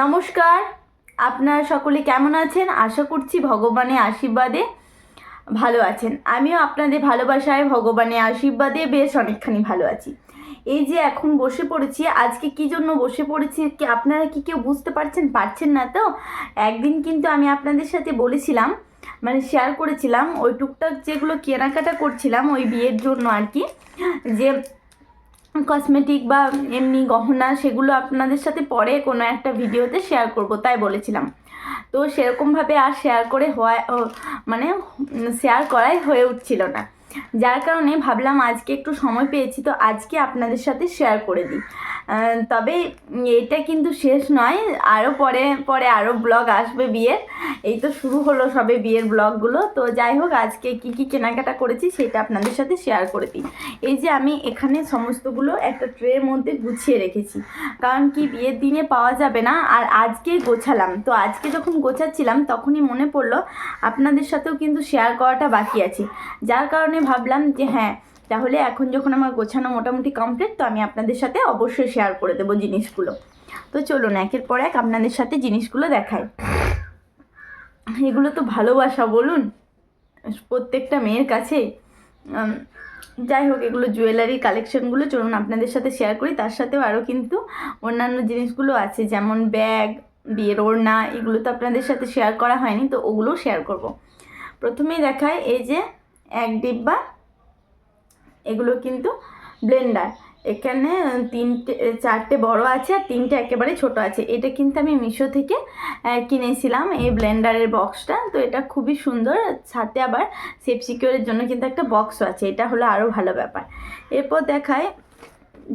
নমস্কার। আপনারা সকলে কেমন আছেন? আশা করছি ভগবানের আশীর্বাদে ভালো আছেন। আমিও আপনাদের ভালোবাসায় ভগবানের আশীর্বাদে বেশ অনেকখানি ভালো আছি। এই যে এখন বসে পড়েছি, আজকে কি জন্য বসে পড়েছি কি আপনারা কি কেউ বুঝতে পারছেন? পারছেন না তো? একদিন কিন্তু আমি আপনাদের সাথে বলেছিলাম মানে শেয়ার করেছিলাম, ওই টুকটাক যেগুলো কেনাকাটা করছিলাম ওই বিয়ের জন্য আর কি, যে কসমেটিক বা এমনি গহনা সেগুলো আপনাদের সাথে পরে কোনো একটা ভিডিওতে শেয়ার করব, তাই বলেছিলাম। তো সেরকমভাবে আর শেয়ার করে হওয়া মানে শেয়ার করাই হয়ে উঠছিল না। যার কারণে ভাবলাম আজকে একটু সময় পেয়েছি, তো আজকে আপনাদের সাথে শেয়ার করে দিই। তবে এটা কিন্তু শেষ নয় আরও পরে পরে আরও ব্লগ আসবে বিয়ের। এই তো শুরু হলো সবে বিয়ের ব্লগগুলো তো যাই হোক, আজকে কি কি কেনাকাটা করেছি সেটা আপনাদের সাথে শেয়ার করে দিই। এই যে আমি এখানে সমস্তগুলো একটা ট্রের মধ্যে গুছিয়ে রেখেছি, কারণ কি বিয়ের দিনে পাওয়া যাবে না, আর আজকে গোছালাম। তো আজকে যখন গোছাচ্ছিলাম, তখনই মনে পড়ল, আপনাদের সাথেও কিন্তু শেয়ার করাটা বাকি আছে। যার কারণে ভাবলাম যে হ্যাঁ তাহলে এখন যখন আমার গোছানো মোটামুটি কমপ্লিট তো আমি আপনাদের সাথে অবশ্যই শেয়ার করে দেবো জিনিসগুলো। তো চলুন, একের পর এক আপনাদের সাথে জিনিসগুলো দেখাই। এগুলো তো ভালোবাসা, বলুন। প্রত্যেকটা মেয়ের কাছে। যাই হোক, এগুলো জুয়েলারি কালেকশনগুলো চলুন আপনাদের সাথে শেয়ার করি। তার সাথেও আরও কিন্তু অন্যান্য জিনিসগুলো আছে, যেমন ব্যাগ বিয়ের ওড়না, এগুলো তো আপনাদের সাথে শেয়ার করা হয়নি, তো ওগুলোও শেয়ার করব। প্রথমেই দেখায় এই যে এক ডিব্বা, এগুলো কিন্তু ব্লেন্ডার। এখানে তিনটে, চারটে বড় আছে আর তিনটে একেবারে ছোট আছে। এটা কিন্তু আমি মিশো থেকে কিনেছিলাম এই ব্লেন্ডারের বক্সটা। তো এটা খুবই সুন্দর। সাথে আবার সেফ সিকিউরের জন্য কিন্তু একটা বক্সও আছে। এটা হলো আরও ভালো ব্যাপার। এরপর দেখায়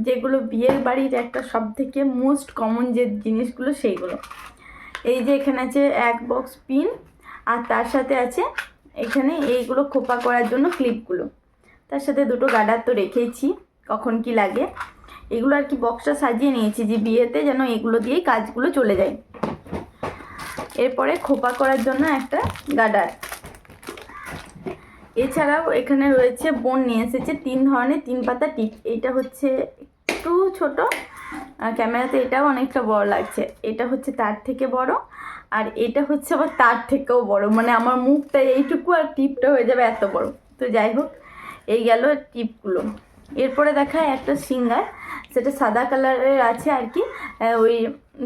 যেগুলো বিয়ের বাড়ির একটা সব থেকে মোস্ট কমন যে জিনিসগুলো সেইগুলো। এই যে এখানে আছে এক বক্স পিন, আর তার সাথে আছে এখানে এইগুলো খোপা করার জন্য ক্লিপগুলো। তার সাথে দুটো গার্ডার তো রেখেইছি কখন কি লাগে। এগুলো আর কি বক্সটা সাজিয়ে নিয়েছি যে বিয়েতে যেন এগুলো দিয়েই কাজগুলো চলে যায়। এরপরে খোপা করার জন্য একটা গার্ডার এছাড়াও এখানে রয়েছে বোন নিয়ে এসেছে তিন ধরনের তিন পাতা টিপ। এইটা হচ্ছে একটু ছোট ক্যামেরাতে এটাও অনেকটা বড় লাগছে। এটা হচ্ছে তার থেকে বড় আর এটা হচ্ছে আবার তার থেকেও বড়। মানে আমার মুখটা, এইটুকু আর টিপটা হয়ে যাবে এত বড়। তো যাই হোক, এই গেল টিপগুলো। এরপরে দেখায় একটা সিঙ্গার, সেটা সাদা কালারের আছে আর কি। ওই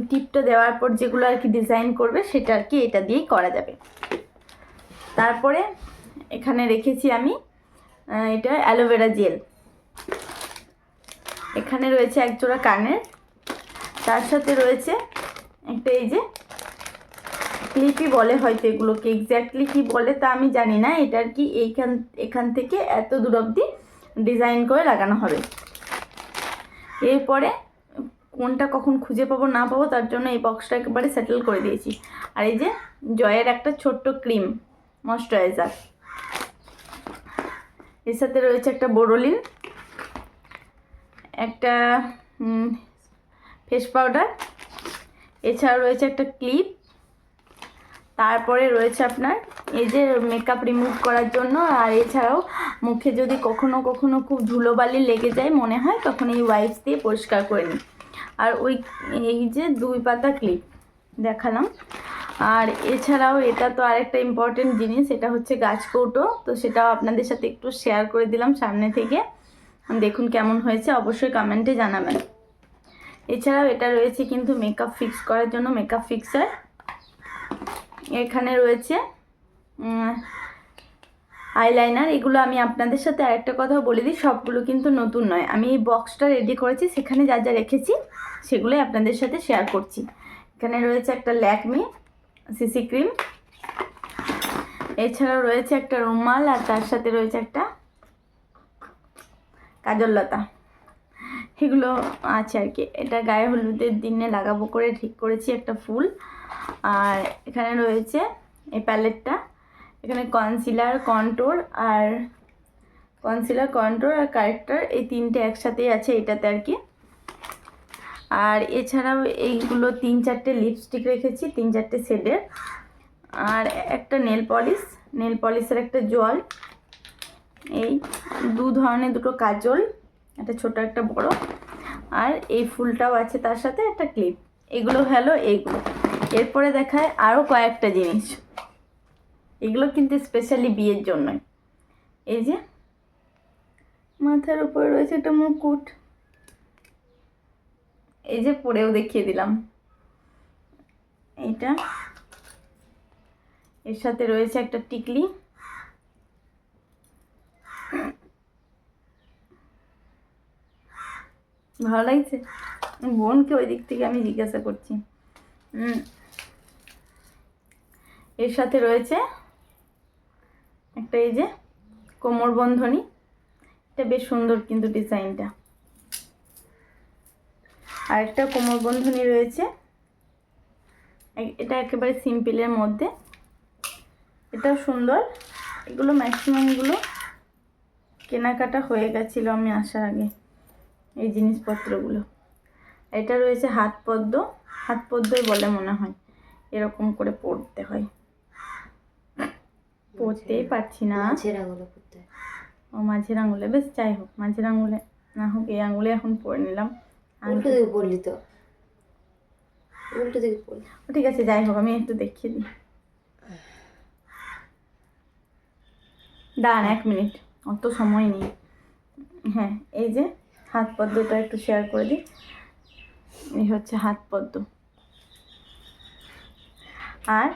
টিপটা দেওয়ার পর যেগুলো আর কি ডিজাইন করবে, সেটা আর কি এটা দিয়েই করা যাবে। তারপরে এখানে রেখেছি আমি এটা অ্যালোভেরা জেল এখানে রয়েছে এক জোড়া কানের। তার সাথে রয়েছে একটা এই যে ক্লিপই বলে হয়তো এগুলোকে? এক্স্যাক্টলি কি বলে তা আমি জানি না। এটার কি এইখান, এখান থেকে এত দূর অবধি ডিজাইন করে লাগানো হবে। এরপরে কোনটা কখন খুঁজে পাবো, না পাবো, তার জন্য এই বক্সটা একেবারে সেটেল করে দিয়েছি। আর এই যে জয়ের একটা ছোট্ট ক্রিম ময়শ্চারাইজার এর সাথে রয়েছে একটা বোরোলিন একটা ফেস পাউডার এছাড়া রয়েছে একটা ক্লিপ তারপরে রয়েছে আপনার এই যে মেকআপ রিমুভ করার জন্য, আর এছাড়াও মুখে যদি কখনো কখনো খুব ধুলোবালি লেগে যায় মনে হয়, তখন এই ওয়াইপস দিয়ে পরিষ্কার করে নিই আর ওই, এই যে দুই পাতা ক্লিপ দেখালাম। আর এছাড়াও এটা তো আরেকটা ইম্পর্টেন্ট জিনিস, এটা হচ্ছে গাছ কৌটো। তো সেটাও আপনাদের সাথে একটু শেয়ার করে দিলাম সামনে থেকে। দেখুন কেমন হয়েছে, অবশ্যই কমেন্টে জানাবেন। এছাড়াও এটা রয়েছে কিন্তু মেকআপ ফিক্স করার জন্য মেকআপ ফিক্সার এখানে রয়েছে আইলাইনার এগুলো আমি আপনাদের সাথে আরেকটা কথা বলে দিই, সবগুলো কিন্তু নতুন নয়। আমি এই বক্সটা রেডি করেছি, সেখানে যা যা রেখেছি, সেগুলোই আপনাদের সাথে শেয়ার করছি। এখানে রয়েছে একটা ল্যাকমি সিসি ক্রিম এছাড়াও রয়েছে একটা রুমাল, আর তার সাথে রয়েছে একটা কাজললতা এগুলো আছে আর কি। এটা গায়ে হলুদের দিনে লাগাবো করে ঠিক করেছি একটা ফুল। আর এখানে রয়েছে এই প্যালেটটা। এখানে কনসিলার কন্ট্রোর আর কনসিলার কন্ট্রোর আর কারেক্টার এই তিনটে একসাথেই আছে এটাতে আর কি। আর এছাড়াও এইগুলো তিন চারটে লিপস্টিক রেখেছি, তিন চারটে শেডের আর একটা নেল পলিশ নেল পলিশের একটা জল। এই দু ধরনের দুটো কাজল, একটা ছোট, একটা বড়। আর এই ফুলটাও আছে তার সাথে একটা ক্লিপ এগুলো হলো এইগুলো। এরপরে দেখায় আরও কয়েকটা জিনিস। এগুলো কিন্তু স্পেশালি বিয়ের জন্যই। এই যে, মাথার উপরে রয়েছে একটা মুকুট। এই যে পরেও দেখিয়ে দিলাম। এইটা। এর সাথে রয়েছে একটা টিকলি। ভালো লাগছে? বোনকে ওই দিক থেকে আমি জিজ্ঞাসা করছি। এর সাথে রয়েছে একটা এই যে কোমর বন্ধনী। এটা বেশ সুন্দর কিন্তু ডিজাইনটা। আর একটা কোমর বন্ধনী রয়েছে। এটা একেবারে সিম্পলের মধ্যে। এটাও সুন্দর। এগুলো ম্যাক্সিমামগুলো কেনাকাটা হয়ে গেছিল আমি আসার আগে, এই জিনিসপত্রগুলো। এটা রয়েছে হাত পদ্ম। হাত পদ্মই বলে মনে হয়, এরকম করে পড়তে হয়। পড়তেই পারছি না। মাছের আঙুলে করতে ও মাঝের আঙুলে বেশ যাই হোক মাঝের আঙুলে না হোক এই আঙুলে এখন পরে নিলাম। উল্টো দিকে পড়লি তো। উল্টো দিকে পড়লি। ঠিক আছে যাই হোক আমি একটু দেখিয়ে দিই। দাঁড়ান এক মিনিট অত সময় নেই। হ্যাঁ এই যে হাত পদ্মটা একটু শেয়ার করে দিই। এই হচ্ছে হাত পদ্ম। আর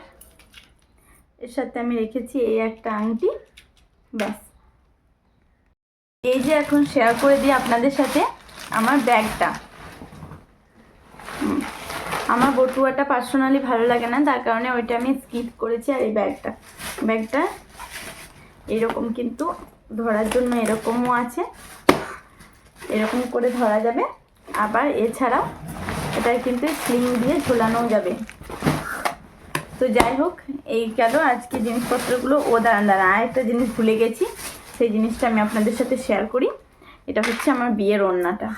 এর সাথে আমি রেখেছি এই একটা আংটি, ব্যাস। এই যে এখন শেয়ার করে দিই আপনাদের সাথে আমার ব্যাগটা। আমার বটুয়াটা পার্সোনালি ভালো লাগে না, তার কারণে ওইটা আমি স্কিপ করেছি আর এই ব্যাগটা। ব্যাগটা এরকম কিন্তু ধরার জন্য এরকমও আছে, এরকম করে ধরা যাবে। আবার এছাড়াও এটা কিন্তু স্লিং দিয়ে ঝোলানো যাবে। তো যাই হোক, এই গেল আজকে জিনিসপত্রগুলো। ও, দাঁড়ান দাঁড়ান, আরেকটা জিনিস ভুলে গেছি। সেই জিনিসটা আমি আপনাদের সাথে শেয়ার করি। এটা হচ্ছে আমার বিয়ের ওড়নাটা।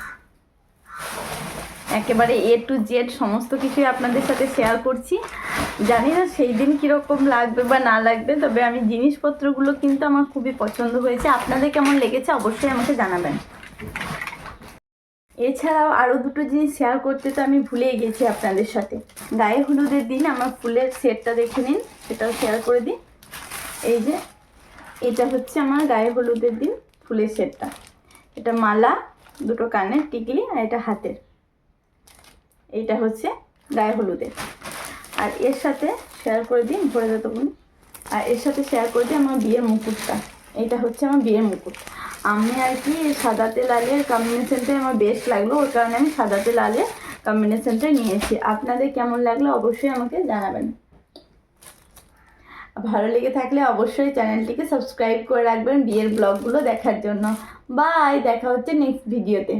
একেবারে এ টু জেড সমস্ত কিছুই আপনাদের সাথে শেয়ার করছি। জানি না সেই দিন কীরকম লাগবে বা না লাগবে, তবে আমি জিনিসপত্রগুলো কিন্তু আমার খুবই পছন্দ হয়েছে। আপনাদের কেমন লেগেছে অবশ্যই আমাকে জানাবেন। এছাড়াও আরও দুটো জিনিস শেয়ার করতে তো আমি ভুলেই গেছি আপনাদের সাথে। গায়ে হলুদের দিন আমার ফুলের সেটটা দেখে নিন, সেটাও শেয়ার করে দিই। এই যে, এটা হচ্ছে আমার গায়ে হলুদের দিন ফুলের সেটটা। এটা মালা, দুটো কানের টিকলি আর এটা হাতের। এইটা হচ্ছে গায়ে হলুদের। আর এর সাথে শেয়ার করে দিই, ভরে যেত আর এর সাথে শেয়ার করে দিই আমার বিয়ের মুকুটটা। এইটা হচ্ছে আমার বিয়ের মুকুট। আমি আর কি সাদাতে লালের কম্বিনেশনটাই আমার বেস্ট লাগল ওই কারণে আমি সাদাতে লালের কম্বিনেশনটাই নিয়েছি। আপনাদের কেমন লাগল অবশ্যই আমাকে জানাবেন। ভালো লেগে থাকলে অবশ্যই চ্যানেলটিকে সাবস্ক্রাইব করে রাখবেন বিয়ের ব্লগগুলো দেখার জন্য। বাই দেখা হচ্ছে নেক্সট ভিডিওতে